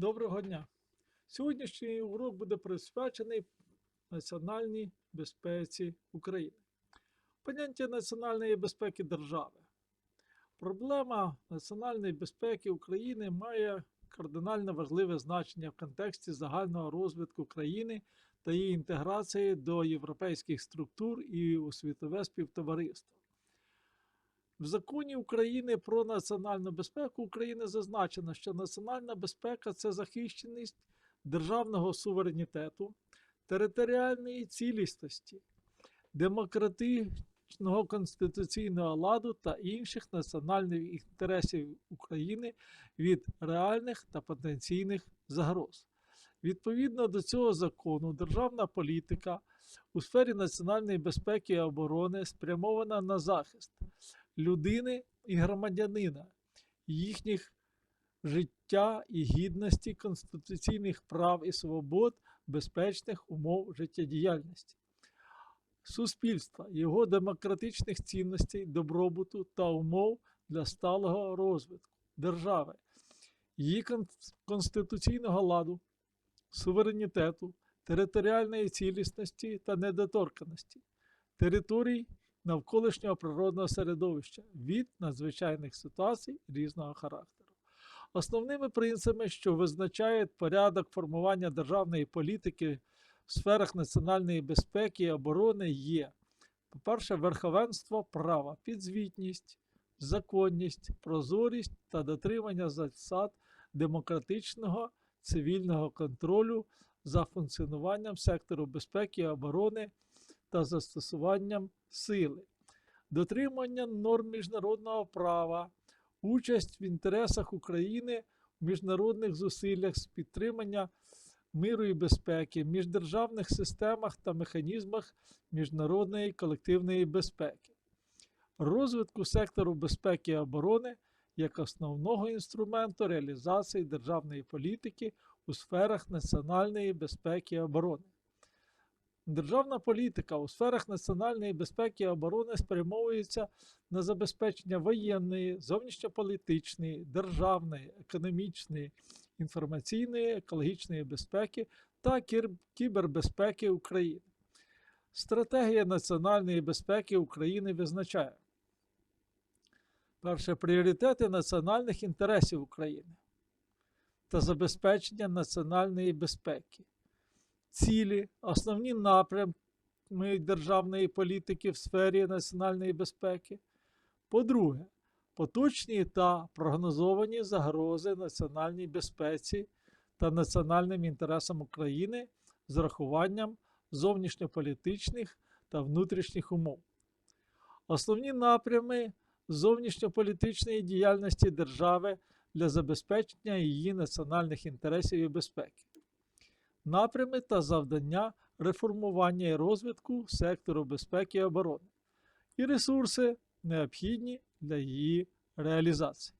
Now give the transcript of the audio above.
Доброго дня! Сьогоднішній урок буде присвячений національній безпеці України. Поняття національної безпеки держави. Проблема національної безпеки України має кардинально важливе значення в контексті загального розвитку країни та її інтеграції до європейських структур і у світове співтовариство. В законі України про національну безпеку України зазначено, що національна безпека це захищеність державного суверенітету, територіальної цілісності, демократичного конституційного ладу та інших національних інтересів України від реальних та потенційних загроз. Відповідно до цього закону, державна політика у сфері національної безпеки і оборони спрямована на захист людини і громадянина, їхніх життя і гідності, конституційних прав і свобод, безпечних умов життєдіяльності, суспільства, його демократичних цінностей, добробуту та умов для сталого розвитку держави, її конституційного ладу, суверенітету, територіальної цілісності та недоторканості, територій навколишнього природного середовища від надзвичайних ситуацій різного характеру. Основними принципами, що визначають порядок формування державної політики в сферах національної безпеки і оборони, є, по-перше, верховенство права, підзвітність, законність, прозорість та дотримання засад демократичного цивільного контролю за функціонуванням сектору безпеки і оборони та застосуванням сили, дотримання норм міжнародного права, участь в інтересах України в міжнародних зусиллях з підтримання миру і безпеки, міждержавних системах та механізмах міжнародної колективної безпеки, розвитку сектору безпеки і оборони як основного інструменту реалізації державної політики у сферах національної безпеки і оборони. Державна політика у сферах національної безпеки і оборони спрямовується на забезпечення воєнної, зовнішньополітичної, державної, економічної, інформаційної, екологічної безпеки та кібербезпеки України. Стратегія національної безпеки України визначає перше пріоритети національних інтересів України та забезпечення національної безпеки цілі, основні напрямки державної політики в сфері національної безпеки. По-друге, поточні та прогнозовані загрози національній безпеці та національним інтересам України з урахуванням зовнішньополітичних та внутрішніх умов. Основні напрями зовнішньополітичної діяльності держави для забезпечення її національних інтересів і безпеки напрями та завдання реформування і розвитку сектору безпеки і оборони і ресурси, необхідні для її реалізації.